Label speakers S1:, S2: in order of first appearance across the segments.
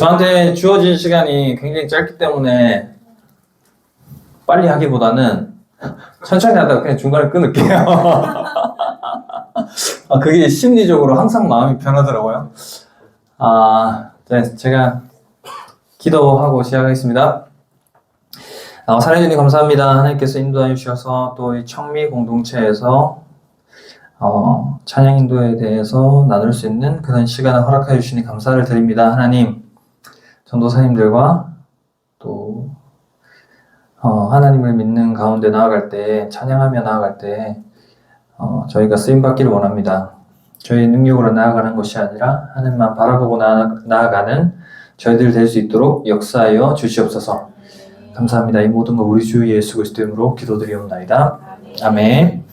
S1: 저한테 주어진 시간이 굉장히 짧기 때문에 빨리 하기보다는 천천히 하다가 그냥 중간에 끊을게요. 아, 그게 심리적으로 항상 마음이 편하더라고요. 아, 네, 제가 기도하고 시작하겠습니다. 아, 사랑해주님 감사합니다. 하나님께서 인도해 주셔서 또 이 청미 공동체에서 어, 찬양 인도에 대해서 나눌 수 있는 그런 시간을 허락해 주시니 감사를 드립니다. 하나님, 전도사님들과 또 어, 하나님을 믿는 가운데 나아갈 때, 찬양하며 나아갈 때 어, 저희가 쓰임 받기를 원합니다. 저희 능력으로 나아가는 것이 아니라 하나님만 바라보고 나, 나아가는 저희들 될 수 있도록 역사하여 주시옵소서. 감사합니다. 이 모든 거 우리 주 예수 그리스도 이름으로 기도드리옵나이다. 아멘.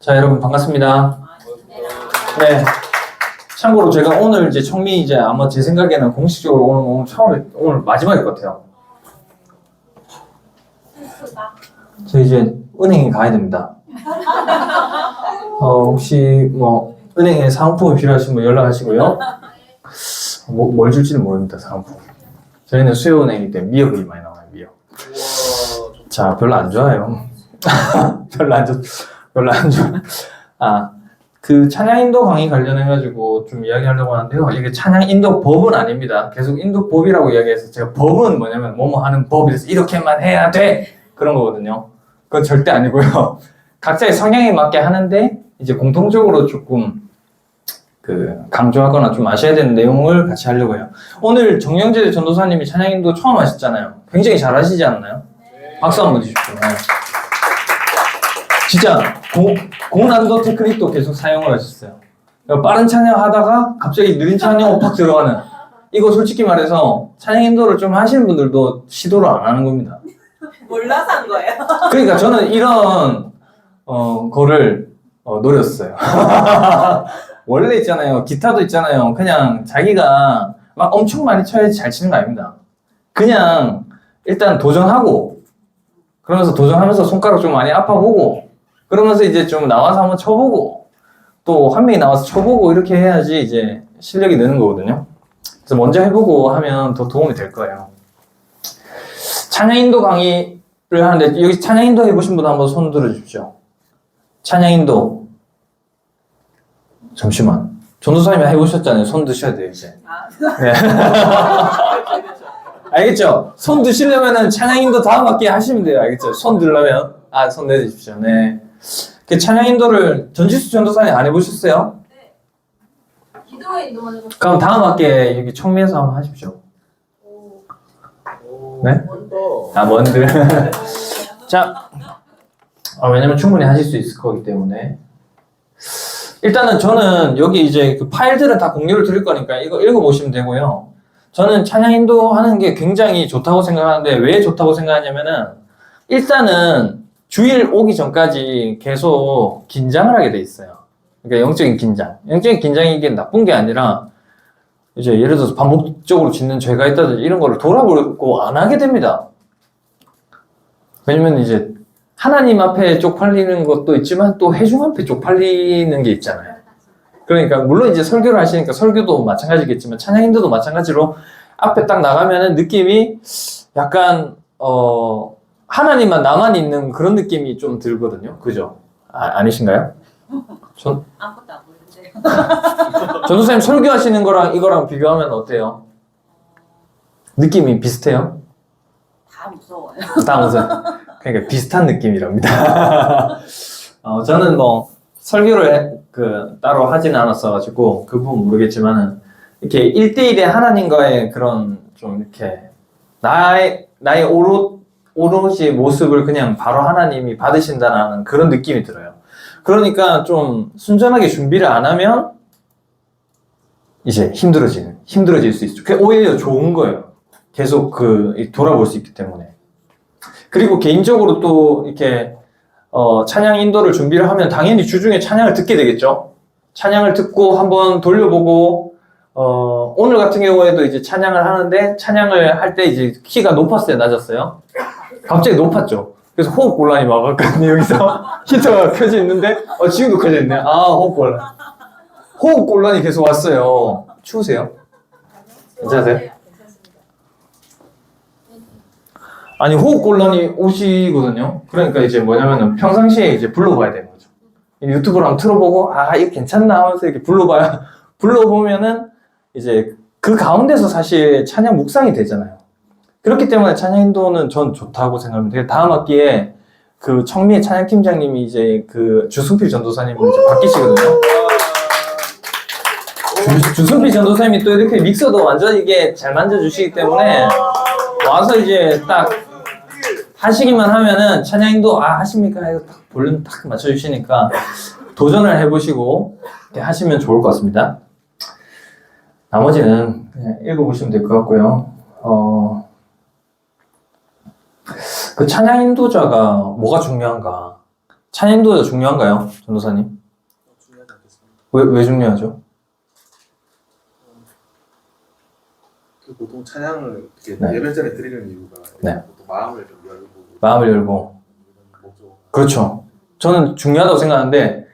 S1: 자, 여러분 반갑습니다. 네. 참고로 제가 오늘 이제 청미 이제 아마 제 생각에는 공식적으로 오늘 오늘 처음 오늘 마지막일 것 같아요. 저 이제 은행에 가야 됩니다. 어, 혹시 뭐 은행에 사은품이 필요하신 분 연락하시고요. 뭐, 뭘 줄지는 모릅니다, 사은품. 저희는 수요은행이기 때문에 미역이 많이 나와요, 미역. 자, 별로 안 좋아요. 별로 안 좋, 별로 안 좋 아. 아, 그 찬양 인도 강의 관련해 가지고 좀 이야기하려고 하는데요. 이게 찬양 인도 법은 아닙니다. 계속 인도 법이라고 이야기해서 제가 법은 뭐냐면 뭐뭐 하는 법이라서 이렇게만 해야 돼 그런 거거든요. 그건 절대 아니고요. 각자의 성향에 맞게 하는데 이제 공통적으로 조금 그 강조하거나 좀 아셔야 되는 내용을 같이 하려고 해요. 오늘 정영재 전도사님이 찬양 인도 처음 하셨잖아요. 굉장히 잘하시지 않나요? 박수 한번 주십시오. 네. 진짜 고, 고난도 테크닉도 계속 사용을 하셨어요. 그러니까 빠른 찬양 하다가 갑자기 느린 찬양 팍 들어가는 이거 솔직히 말해서 찬양 인도를 좀 하시는 분들도 시도를 안 하는 겁니다.
S2: 몰라서 한 거예요.
S1: 그러니까 저는 이런 어 거를 어, 노렸어요. 원래 있잖아요. 기타도 있잖아요. 그냥 자기가 막 엄청 많이 쳐야지 잘 치는 거 아닙니다. 그냥 일단 도전하고 그러면서 도전하면서 손가락 좀 많이 아파보고 그러면서 이제 좀 나와서 한번 쳐보고 또 한 명이 나와서 쳐보고 이렇게 해야지 이제 실력이 느는 거거든요. 그래서 먼저 해보고 하면 더 도움이 될 거예요. 찬양 인도 강의를 하는데 여기 찬양 인도 해보신 분 한번 손 들어주십시오. 찬양 인도 잠시만 전도사님이 해보셨잖아요. 손 드셔야 돼요 이제.
S2: 아,
S1: 네. 알겠죠? 손 드시려면은 찬양 인도 다음 학기에 하시면 돼요. 알겠죠? 손 들려면 아 손 내주십시오. 네. 그 찬양 인도를 전지수 전도사님 안 해보셨어요?
S3: 기도에 인도만 해서
S1: 그럼 다음 학기에 여기 청미에서 한번 하십시오. 네? 아 뭔들. 자, 아, 왜냐면 충분히 하실 수 있을 거기 때문에. 일단은 저는 여기 이제 그 파일들은 다 공유를 드릴 거니까 이거 읽어보시면 되고요. 저는 찬양 인도 하는 게 굉장히 좋다고 생각하는데 왜 좋다고 생각하냐면은 일단은 주일 오기 전까지 계속 긴장을 하게 돼 있어요. 그러니까 영적인 긴장. 영적인 긴장이 이게 나쁜 게 아니라 이제 예를 들어서 반복적으로 짓는 죄가 있다든지 이런 거를 돌아보고 안 하게 됩니다. 왜냐면 이제 하나님 앞에 쪽팔리는 것도 있지만 또 회중 앞에 쪽팔리는 게 있잖아요. 그러니까 물론 이제 설교를 하시니까 설교도 마찬가지겠지만 찬양인도도 마찬가지로 앞에 딱 나가면은 느낌이 약간 어 하나님만 나만 있는 그런 느낌이 좀 들거든요. 그죠? 아, 아니신가요? 전
S2: 아무것도 안 보이는데.
S1: 전도사님 설교하시는 거랑 이거랑 비교하면 어때요? 느낌이 비슷해요?
S2: 다 무서워요.
S1: 다 무슨 그러니까 비슷한 느낌이랍니다. 어, 저는 뭐 설교를 해- 그 따로 하지는 않았어가지고 그 부분 모르겠지만은 이렇게 1대1의 하나님과의 그런 좀 이렇게 나의 나의 오롯 오롯이 모습을 그냥 바로 하나님이 받으신다는 그런 느낌이 들어요. 그러니까 좀 순전하게 준비를 안 하면 이제 힘들어지는 힘들어질 수 있죠. 오히려 좋은 거예요. 계속 그 이- 돌아볼 수 있기 때문에. 그리고 개인적으로 또 이렇게 어, 찬양 인도를 준비를 하면 당연히 주중에 찬양을 듣게 되겠죠. 찬양을 듣고 한번 돌려보고 어, 오늘 같은 경우에도 이제 찬양을 하는데 찬양을 할 때 이제 키가 높았어요, 낮았어요? 갑자기 높았죠. 그래서 호흡 곤란이 막았거든요, 여기서. 히터가 켜져 있는데, 어, 지금도 켜져 있네. 아, 호흡 곤란. 호흡 곤란이 계속 왔어요. 추우세요? 괜찮으세요? 아니, 호흡 곤란이 오시거든요. 그러니까 이제 뭐냐면은 평상시에 이제 불러봐야 되는 거죠. 유튜브를 한번 틀어보고, 아, 이거 괜찮나 하면서 이렇게 불러봐야, 불러보면은 이제 그 가운데서 사실 찬양 묵상이 되잖아요. 그렇기 때문에 찬양 인도는 전 좋다고 생각합니다. 다음 학기에 그 청미의 찬양 팀장님이 이제 그 주승필 전도사님으로 이제 바뀌시거든요. 주, 주승필 전도사님이 또 이렇게 믹서도 완전 이게 잘 만져주시기 때문에 와서 이제 딱 하시기만 하면은 찬양인도 아 하십니까? 이거 딱 볼륨 딱 맞춰주시니까 도전을 해보시고 하시면 좋을 것 같습니다. 나머지는 그냥 읽어보시면 될 것 같고요. 어, 그 찬양 인도자가 뭐가 중요한가? 찬양 인도자 중요한가요, 전도사님?
S4: 중요하지 않겠습니다.
S1: 왜, 왜 중요하죠?
S4: 그 보통 찬양을 이렇게
S1: 네.
S4: 예배 전에 드리는 이유가
S1: 네.
S4: 보통 마음을 좀 열고
S1: 마음을 열고. 그렇죠. 저는 중요하다고 생각하는데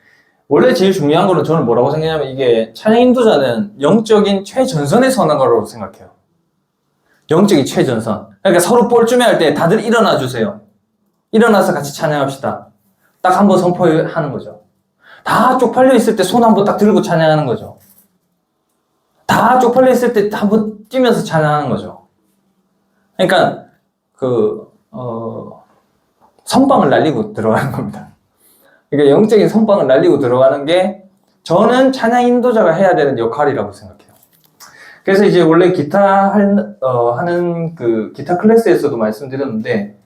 S1: 원래 제일 중요한 거는 저는 뭐라고 생각하냐면 이게 찬양 인도자는 영적인 최전선에 서는 거라고 생각해요. 영적인 최전선. 그러니까 서로 뻘쭘해 할 때 다들 일어나 주세요. 일어나서 같이 찬양합시다. 딱 한 번 선포하는 거죠. 다 쪽팔려 있을 때 손 한 번 딱 들고 찬양하는 거죠. 다 쪽팔려 있을 때 한 번 뛰면서 찬양하는 거죠. 그러니까 그 어, 선방을 날리고 들어가는 겁니다. 그러니까 영적인 선방을 날리고 들어가는 게 저는 찬양 인도자가 해야 되는 역할이라고 생각해요. 그래서 이제 원래 기타 할, 어, 하는 그 기타 클래스에서도 말씀드렸는데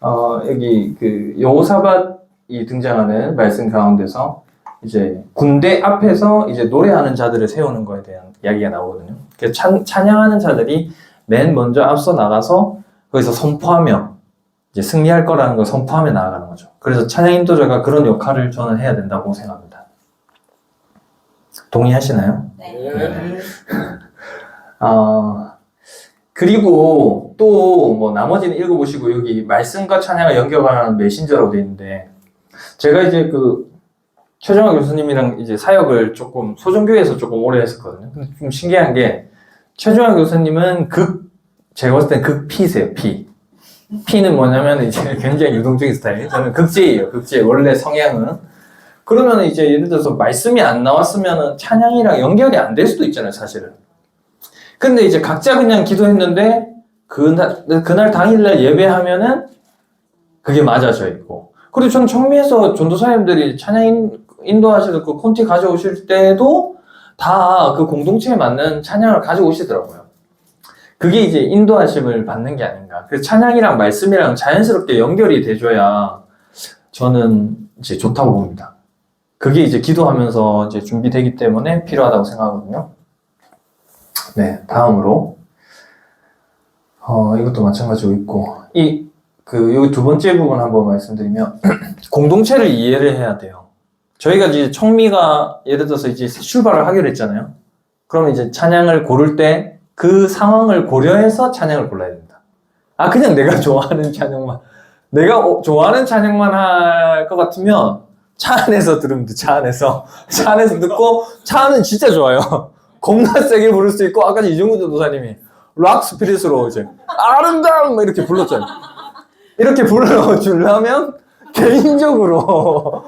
S1: 어, 여기 그 여호사밧이 등장하는 말씀 가운데서 이제 군대 앞에서 이제 노래하는 자들을 세우는 거에 대한 이야기가 나오거든요. 그래서 찬, 찬양하는 자들이 맨 먼저 앞서 나가서 거기서 선포하며 이제 승리할 거라는 걸 선포하며 나아가는 거죠. 그래서 찬양 인도자가 그런 역할을 저는 해야 된다고 생각합니다. 동의하시나요?
S2: 네.
S1: 아 그리고 또 뭐 나머지는 읽어보시고 여기 말씀과 찬양을 연결하는 메신저라고 되어 있는데 제가 이제 그 최정화 교수님이랑 이제 사역을 조금 소정교회에서 조금 오래 했었거든요. 근데 좀 신기한 게 최정화 교수님은 극 제가 봤을 땐 극피세요 피. 피는 뭐냐면 이제 굉장히 유동적인 스타일. 저는 극제예요. 극제. 원래 성향은. 그러면 이제 예를 들어서 말씀이 안 나왔으면 찬양이랑 연결이 안 될 수도 있잖아요, 사실은. 근데 이제 각자 그냥 기도했는데 그날, 그날 당일날 예배하면은 그게 맞아져 있고. 그리고 전 청미에서 전도사님들이 찬양 인- 인도하실 그 콘티 가져오실 때도 다 그 공동체에 맞는 찬양을 가져오시더라고요. 그게 이제 인도하심을 받는 게 아닌가. 그래서 찬양이랑 말씀이랑 자연스럽게 연결이 돼줘야 저는 이제 좋다고 봅니다. 그게 이제 기도하면서 이제 준비되기 때문에 필요하다고 생각하거든요. 네, 다음으로. 어, 이것도 마찬가지고 있고. 이, 그, 여기 두 번째 부분 한번 말씀드리면, 공동체를 이해를 해야 돼요. 저희가 이제 청미가 예를 들어서 이제 출발을 하기로 했잖아요. 그러면 이제 찬양을 고를 때 그 상황을 고려해서 찬양을 골라야 됩니다. 아, 그냥 내가 좋아하는 찬양만, 내가 어, 좋아하는 찬양만 할 것 같으면 차 안에서 들으면 돼, 차 안에서. 차 안에서 듣고, 차 안은 진짜 좋아요. 겁나 세게 부를 수 있고, 아까 이종구 전도사님이 락 스피릿으로 이제 아름다움! 막 이렇게 불렀잖아요. 이렇게 불러주려면 개인적으로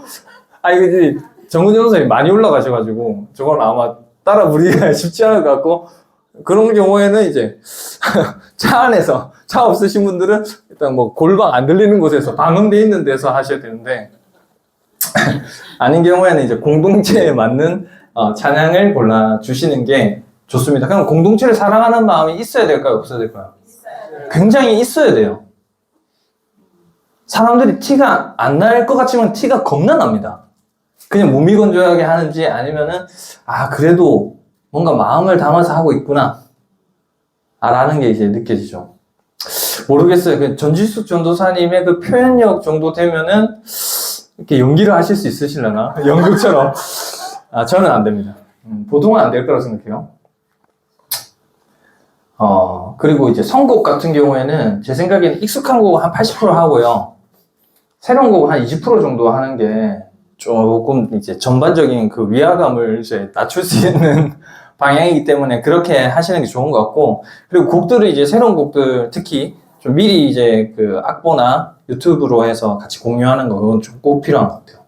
S1: 아 이제 정훈 전도사님 많이 올라가셔가지고 저건 아마 따라 부르기가 쉽지 않을 것 같고 그런 경우에는 이제 차 안에서 차 없으신 분들은 일단 뭐 골방 안 들리는 곳에서 방음돼 있는 데서 하셔야 되는데 아닌 경우에는 이제 공동체에 맞는 어, 찬양을 골라 주시는 게 좋습니다. 그럼 공동체를 사랑하는 마음이 있어야 될까요, 없어야 될까요? 굉장히 있어야 돼요. 사람들이 티가 안 날 것 같지만 티가 겁나 납니다. 그냥 무미건조하게 하는지 아니면은 아 그래도 뭔가 마음을 담아서 하고 있구나 아, 라는 게 이제 느껴지죠. 모르겠어요. 그 전지숙 전도사님의 그 표현력 정도 되면은 이렇게 연기를 하실 수 있으시려나? 연극처럼. 아, 저는 안 됩니다. 음, 보통은 안 될 거라고 생각해요. 어, 그리고 이제 선곡 같은 경우에는 제 생각에는 익숙한 곡은 한80% 하고요. 새로운 곡은 한 20% 정도 하는 게 조금 이제 전반적인 그 위화감을 이제 낮출 수 있는 방향이기 때문에 그렇게 하시는 게 좋은 것 같고, 그리고 곡들을 이제 새로운 곡들 특히 좀 미리 이제 그 악보나 유튜브로 해서 같이 공유하는 거 그건 좀 꼭 필요한 것 같아요.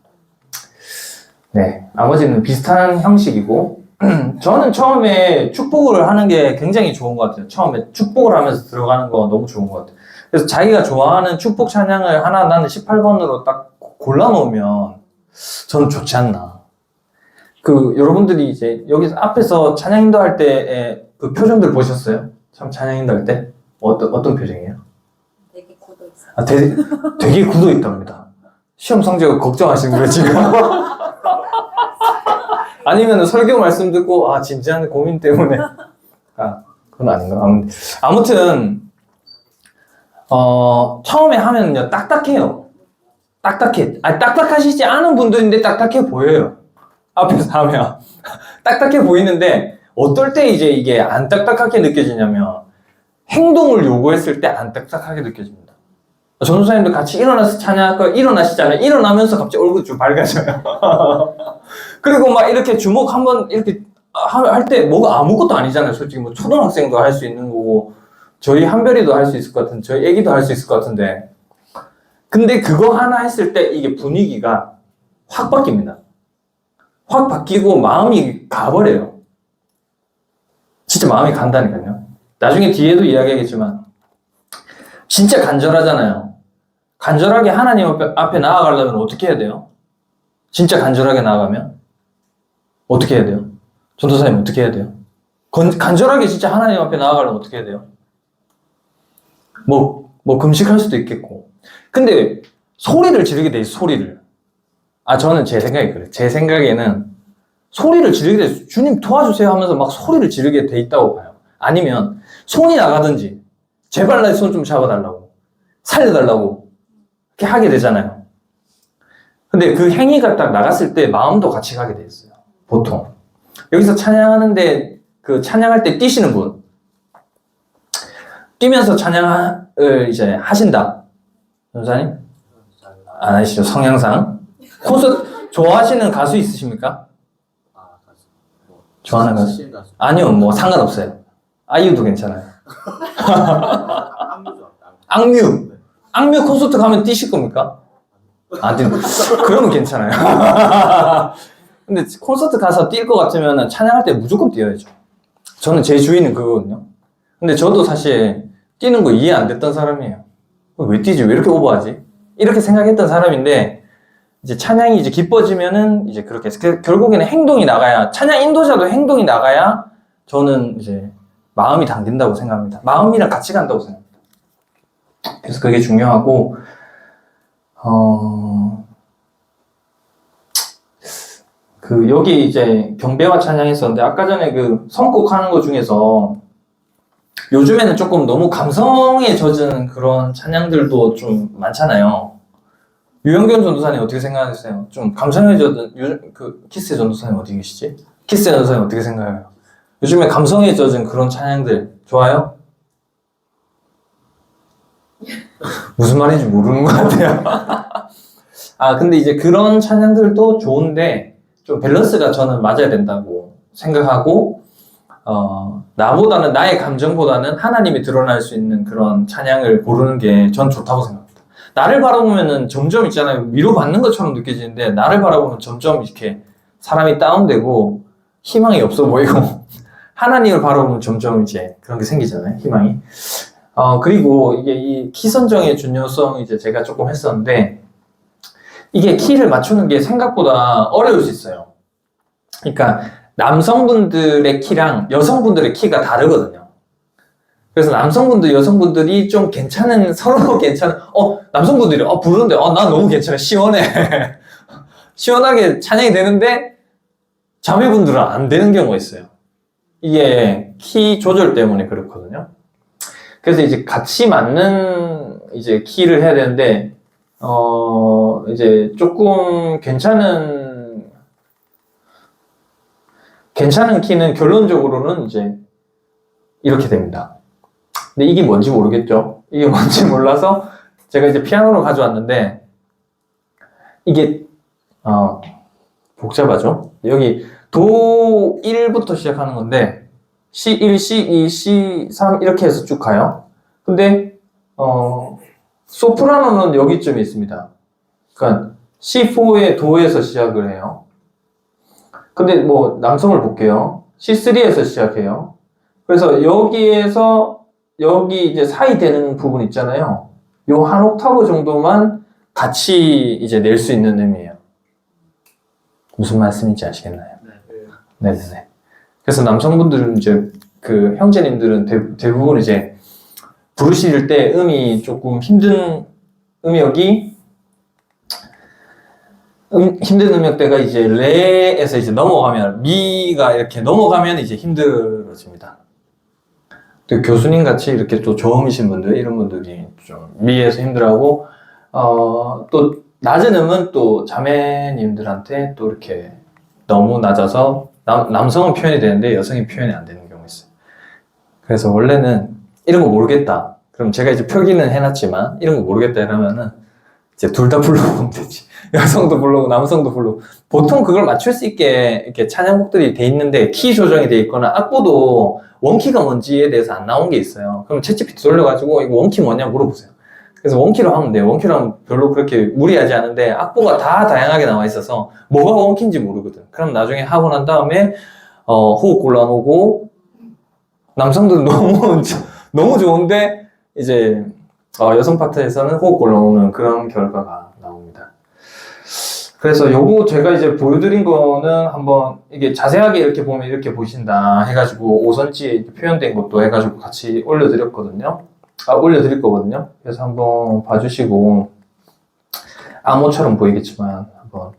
S1: 네, 나머지는 비슷한 형식이고 저는 처음에 축복을 하는 게 굉장히 좋은 것 같아요. 처음에 축복을 하면서 들어가는 거 너무 좋은 것 같아요. 그래서 자기가 좋아하는 축복 찬양을 하나 나는 18번으로 딱 골라놓으면 저는 좋지 않나. 그 여러분들이 이제 여기서 앞에서 찬양 인도 할 때의 그 표정들 보셨어요? 참 찬양 인도 할 때 어떤 어떤 표정이에요?
S2: 되게 고도 있어요.
S1: 아, 되게, 되게 굳어 있답니다. 시험 성적을 걱정하시는 거예요, 지금? 아니면 설교 말씀 듣고, 아, 진지한 고민 때문에. 아, 그건 아닌가? 아무- 아무튼, 어, 처음에 하면요, 딱딱해요. 딱딱해. 아, 딱딱하시지 않은 분들인데 딱딱해 보여요. 앞에서 하면. 딱딱해 보이는데, 어떨 때 이제 이게 안 딱딱하게 느껴지냐면, 행동을 요구했을 때 안 딱딱하게 느껴집니다. 전도사님도 같이 일어나서 찬양할 거 일어나시잖아요. 일어나면서 갑자기 얼굴이 좀 밝아져요. 그리고 막 이렇게 주먹 한번 이렇게 할 때 뭐가 아무것도 아니잖아요. 솔직히 뭐 초등학생도 할 수 있는 거고 저희 한별이도 할 수 있을 것 같은 저희 애기도 할 수 있을 것 같은데 근데 그거 하나 했을 때 이게 분위기가 확 바뀝니다. 확 바뀌고 마음이 가버려요. 진짜 마음이 간다니까요. 나중에 뒤에도 이야기하겠지만 진짜 간절하잖아요. 간절하게 하나님 앞에, 나아가려면 어떻게 해야 돼요? 진짜 간절하게 나아가면 어떻게 해야 돼요? 전도사님 어떻게 해야 돼요? 건- 간절하게 진짜 하나님 앞에 나아가려면 어떻게 해야 돼요? 뭐, 뭐 금식할 수도 있겠고. 근데 소리를 지르게 돼 소리를. 아, 저는 제 생각이 그래요. 제 생각에는 소리를 지르게 돼. 주님 도와주세요 하면서 막 소리를 지르게 돼 있다고 봐요. 아니면 손이 나가든지 제발 나손좀 잡아달라고 살려달라고 이렇게 하게 되잖아요. 근데 그 행위가 딱 나갔을 때 마음도 같이 가게 돼 있어요. 보통 여기서 찬양하는데 그 찬양할 때 뛰시는 분 뛰면서 찬양을 이제 하신다. 전사님 안 하시죠 성향상 콘서트 좋아하시는 가수 있으십니까? 좋아하는
S4: 가수.
S1: 아니요 뭐 상관없어요. 아이유도 괜찮아요.
S4: 악뮤죠.
S1: 악뮤 악뮤 콘서트 가면 뛰실 겁니까? 안 뛰는 그러면 괜찮아요. 근데 콘서트 가서 뛸 것 같으면 찬양할 때 무조건 뛰어야죠. 저는 제 주의는 그거거든요. 근데 저도 사실 뛰는 거 이해 안 됐던 사람이에요. 왜 뛰지? 왜 이렇게 오버하지? 이렇게 생각했던 사람인데 이제 찬양이 이제 기뻐지면은 이제 그렇게 해서 그- 결국에는 행동이 나가야 찬양 인도자도 행동이 나가야 저는 이제 마음이 당긴다고 생각합니다. 마음이랑 같이 간다고 생각합니다. 그래서 그게 중요하고 어, 그, 여기 이제 경배와 찬양 했었는데, 아까 전에 그 선곡 하는 것 중에서, 요즘에는 조금 너무 감성에 젖은 그런 찬양들도 좀 많잖아요. 유영견 전도사님 어떻게 생각하세요? 좀 감성에 젖은, 유, 그, 키스 전도사님 어디 계시지? 키스 전도사님 어떻게 생각해요? 요즘에 감성에 젖은 그런 찬양들 좋아요? 무슨 말인지 모르는 것 같아요. 아, 근데 이제 그런 찬양들도 좋은데, 좀 밸런스가 저는 맞아야 된다고 생각하고, 어, 나보다는, 나의 감정보다는 하나님이 드러날 수 있는 그런 찬양을 고르는 게 전 좋다고 생각합니다. 나를 바라보면은 점점 있잖아요. 위로받는 것처럼 느껴지는데, 나를 바라보면 점점 이렇게 사람이 다운되고, 희망이 없어 보이고, 하나님을 바라보면 점점 이제 그런 게 생기잖아요. 희망이. 어, 그리고 이게 이 키 선정의 중요성 이제 제가 조금 했었는데, 이게 키를 맞추는 게 생각보다 어려울 수 있어요. 그러니까 남성분들의 키랑 여성분들의 키가 다르거든요. 그래서 남성분들, 여성분들이 좀 괜찮은, 서로 괜찮은, 어, 남성분들이, 어, 부르는데, 어, 나 너무 괜찮아. 시원해. 시원하게 찬양이 되는데, 자매분들은 안 되는 경우가 있어요. 이게 키 조절 때문에 그렇거든요. 그래서 이제 같이 맞는 이제 키를 해야 되는데, 어, 이제 조금 괜찮은, 괜찮은 키는 결론적으로는 이제 이렇게 됩니다. 근데 이게 뭔지 모르겠죠? 이게 뭔지 몰라서 제가 이제 피아노를 가져왔는데, 이게, 어, 복잡하죠? 여기 도 1부터 시작하는 건데, C1, C2, C3 이렇게 해서 쭉 가요. 근데 어, 소프라노는 여기쯤에 있습니다. 그러니까 C4의 도에서 시작을 해요. 근데 뭐 남성을 볼게요. C3에서 시작해요. 그래서 여기에서 여기 이제 사이 되는 부분 있잖아요. 요 한 옥타브 정도만 같이 이제 낼 수 있는 음이에요. 무슨 말씀인지 아시겠나요?
S4: 네.
S1: 네네네. 그래서 남성분들은 이제 그 형제님들은 대, 대부분 이제 부르실 때 음이 조금 힘든 음역이 음, 힘든 음역대가 이제 레에서 이제 넘어가면 미가 이렇게 넘어가면 이제 힘들어집니다. 또 교수님 같이 이렇게 또 저음이신 분들 이런 분들이 좀 미에서 힘들어하고 어, 또 낮은 음은 또 자매님들한테 또 이렇게 너무 낮아서 남, 남성은 표현이 되는데 여성이 표현이 안 되는 경우 있어요. 그래서 원래는 이런 거 모르겠다. 그럼 제가 이제 표기는 해놨지만 이런 거 모르겠다 이러면은 이제 둘 다 불러보면 되지. 여성도 불러고 남성도 불러고 보통 그걸 맞출 수 있게 이렇게 찬양곡들이 돼 있는데 키 조정이 돼 있거나 악보도 원키가 뭔지에 대해서 안 나온 게 있어요. 그럼 채찌피티 돌려가지고 이거 원키 뭐냐 물어보세요. 그래서 원키로 하면 돼요. 하면 별로 그렇게 무리하지 않은데 악보가 다 다양하게 나와 있어서 뭐가 원키인지 모르거든. 그럼 나중에 하고 난 다음에 어, 호흡 곤란 오고 남성들은 너무 너무 좋은데 이제 어, 여성 파트에서는 호흡 곤란 오는 그런 결과가 나옵니다. 그래서 요거 제가 이제 보여드린 거는 한번 이게 자세하게 이렇게 보면 이렇게 보신다 해가지고 5cm에 표현된 것도 해가지고 같이 올려드렸거든요. 아, 올려드릴 거거든요. 그래서 한번 봐주시고 암호처럼 보이겠지만 한번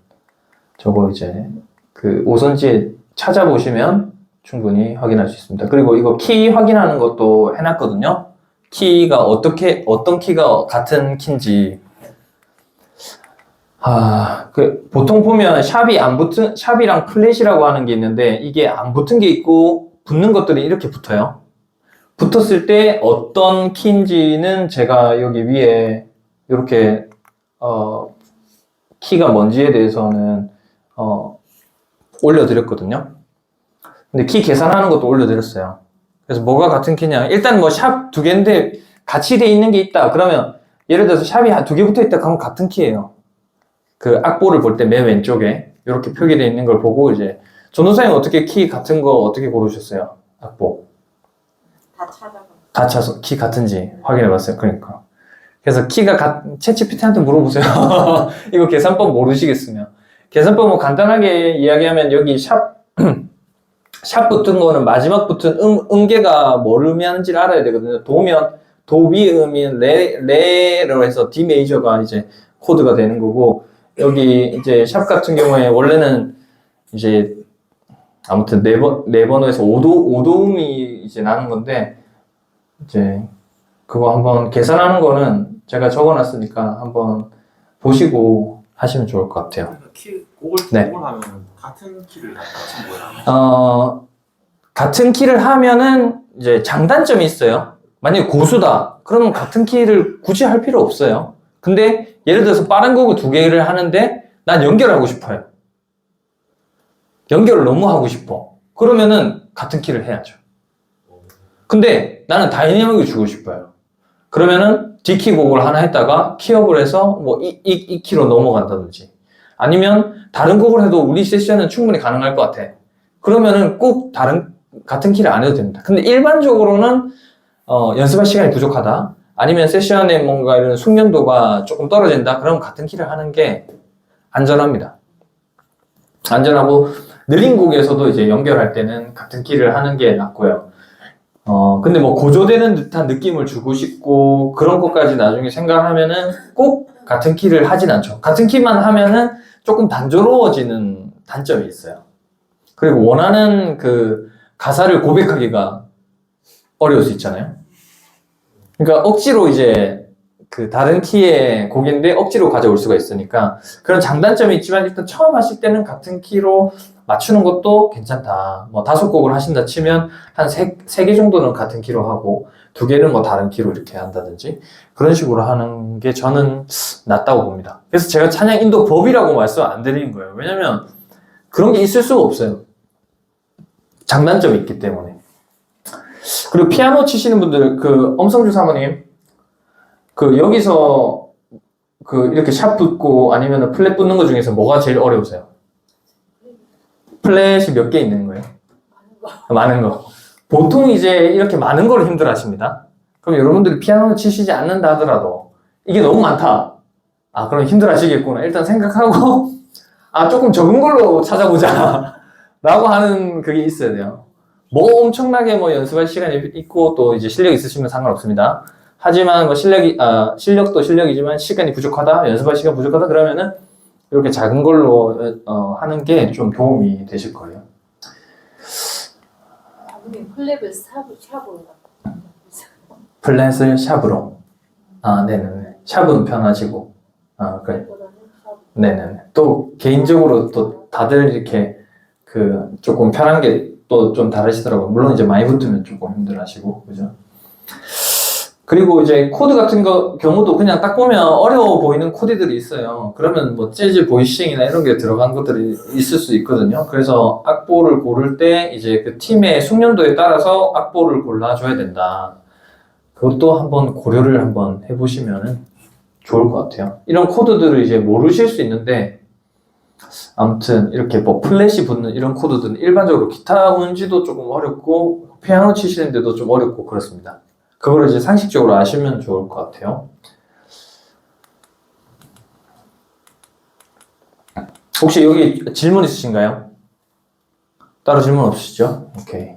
S1: 저거 이제 그 5cm에 찾아보시면 충분히 확인할 수 있습니다. 그리고 이거 키 확인하는 것도 해놨거든요. 키가 어떻게 어떤 키가 같은 키인지 아, 그 보통 보면 샵이 안 붙은 샵이랑 플랫이라고 하는 게 있는데 이게 안 붙은 게 있고 붙는 것들이 이렇게 붙어요. 붙었을 때 어떤 키인지는 제가 여기 위에 이렇게 어, 키가 뭔지에 대해서는 어, 올려드렸거든요. 근데 키 계산하는 것도 올려드렸어요. 그래서 뭐가 같은 키냐? 일단 뭐 샵 두 개인데 같이 돼 있는 게 있다. 그러면 예를 들어서 샵이 두 개 붙어 있다. 그러면 같은 키예요. 그 악보를 볼 때 맨 왼쪽에 이렇게 표기되어 있는 걸 보고 이제 전도사님 어떻게 키 같은 거 어떻게 고르셨어요? 악보.
S2: 다 찾아봐.
S1: 다 차서 키 같은지 확인해 봤어요. 그러니까. 그래서 키가 같, 채치피티한테 물어보세요. 이거 계산법 모르시겠으면. 계산법 뭐 간단하게 이야기하면 여기 샵, 샵 붙은 거는 마지막 붙은 음, 음계가 뭘 의미하는지를 알아야 되거든요. 도면, 도 위의 음인 레, 레로 해서 D 메이저가 이제 코드가 되는 거고, 여기 이제 샵 같은 경우에 원래는 이제 아무튼 네 번, 네 번호에서 5도, 5도음이 이제 나는 건데, 이제 그거 한번 계산하는 거는 제가 적어놨으니까 한번 보시고 하시면 좋을 것 같아요.
S4: 그러니까 키 곡을
S1: 네.
S4: 곡을 하면 같은 키를 같이 뭐야?
S1: 어, 같은 키를 하면은 이제 장단점이 있어요. 만약에 고수다. 그러면 같은 키를 굳이 할 필요 없어요. 근데 예를 들어서 빠른 곡을 두 개를 하는데 난 연결하고 싶어요. 연결을 너무 하고 싶어. 그러면은 같은 키를 해야죠. 근데 나는 다이내믹을 주고 싶어요. 그러면은 D키 곡을 하나 했다가 키업을 해서 뭐 이, 이, 이 키로 넘어간다든지 아니면 다른 곡을 해도 우리 세션은 충분히 가능할 것 같아. 그러면은 꼭 다른 같은 키를 안 해도 됩니다. 근데 일반적으로는 어, 연습할 시간이 부족하다. 아니면 세션에 뭔가 이런 숙련도가 조금 떨어진다. 그럼 같은 키를 하는 게 안전합니다. 안전하고 느린 곡에서도 이제 연결할 때는 같은 키를 하는 게 낫고요. 어, 근데 뭐 고조되는 듯한 느낌을 주고 싶고 그런 것까지 나중에 생각하면은 꼭 같은 키를 하진 않죠. 같은 키만 하면은 조금 단조로워지는 단점이 있어요. 그리고 원하는 그 가사를 고백하기가 어려울 수 있잖아요. 그러니까 억지로 이제 그 다른 키의 곡인데 억지로 가져올 수가 있으니까 그런 장단점이 있지만 일단 처음 하실 때는 같은 키로 맞추는 것도 괜찮다. 뭐 다섯 곡을 하신다 치면 한 세, 세 개 정도는 같은 키로 하고 두 개는 뭐 다른 키로 이렇게 한다든지 그런 식으로 하는 게 저는 낫다고 봅니다. 그래서 제가 찬양 인도 법이라고 말씀 안 드리는 거예요. 왜냐면 그런 게 있을 수가 없어요. 장단점이 있기 때문에. 그리고 피아노 치시는 분들, 그 엄성주 사모님, 그 여기서 그 이렇게 샵 붙고 아니면 플랫 붙는 것 중에서 뭐가 제일 어려우세요? 플랫이 몇 개 있는 거예요? 많은 거. 보통 이제 이렇게 많은 걸 힘들어 하십니다. 그럼 여러분들이 피아노 치시지 않는다 하더라도 이게 너무 많다. 아, 그럼 힘들어 하시겠구나. 일단 생각하고, 아, 조금 적은 걸로 찾아보자. 라고 하는 그게 있어야 돼요. 뭐 엄청나게 뭐 연습할 시간이 있고 또 이제 실력 있으시면 상관없습니다. 하지만 뭐 실력이, 아, 실력도 실력이지만 시간이 부족하다, 연습할 시간 부족하다 그러면은 이렇게 작은 걸로 어, 하는 게 좀 도움이 되실 거예요.
S3: 아버님 플랩을 샵 샵으로
S1: 플랫을 샵으로. 아, 네네네. 샵은 편하시고. 아, 그래.
S3: 샵.
S1: 네네네. 또 개인적으로 또 다들 이렇게 그 조금 편한 게 또 좀 다르시더라고요. 물론 이제 많이 붙으면 조금 힘들어하시고 그죠? 그리고 이제 코드 같은 거 경우도 그냥 딱 보면 어려워 보이는 코드들이 있어요. 그러면 뭐 재즈 보이싱이나 이런 게 들어간 것들이 있을 수 있거든요. 그래서 악보를 고를 때 이제 그 팀의 숙련도에 따라서 악보를 골라줘야 된다. 그것도 한번 고려를 한번 해보시면은 좋을 것 같아요. 이런 코드들을 이제 모르실 수 있는데 아무튼 이렇게 뭐 플랫이 붙는 이런 코드들은 일반적으로 기타 운지도 조금 어렵고 피아노 치시는데도 좀 어렵고 그렇습니다. 그거를 이제 상식적으로 아시면 좋을 것 같아요. 혹시 여기 질문 있으신가요? 따로 질문 없으시죠? 오케이.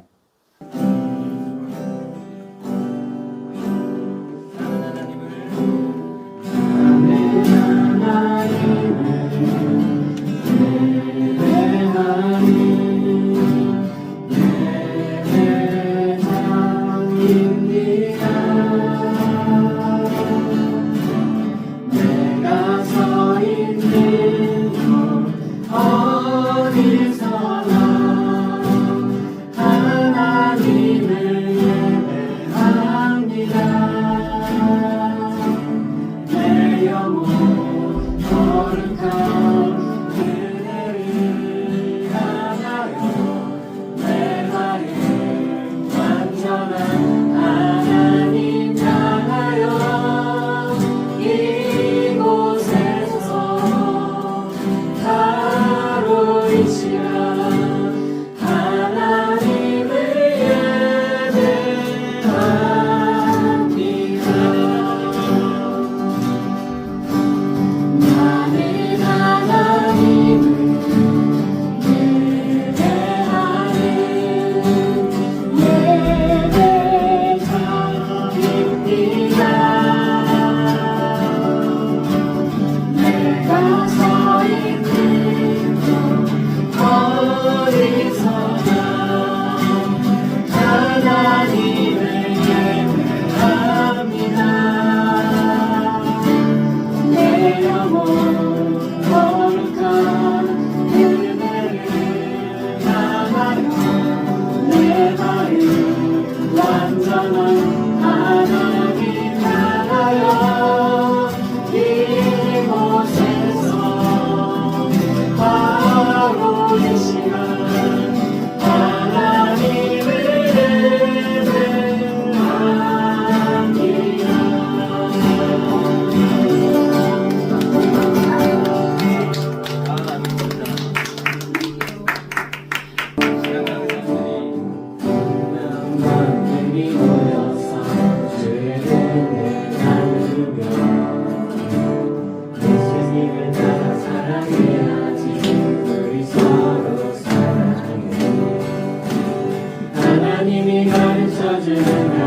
S5: 하나님이 가르쳐주는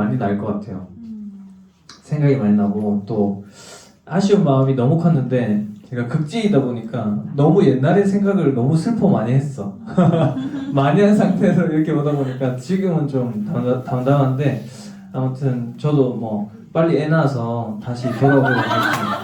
S1: 많이 날 것 같아요. 생각이 많이 나고 또 아쉬운 마음이 너무 컸는데 제가 극지이다 보니까 너무 옛날의 생각을 너무 슬퍼 많이 했어. 많이 한 상태에서 이렇게 오다 보니까 지금은 좀 당당한데 아무튼 저도 뭐 빨리 애 낳아서 다시 돌아오도록 하겠습니다.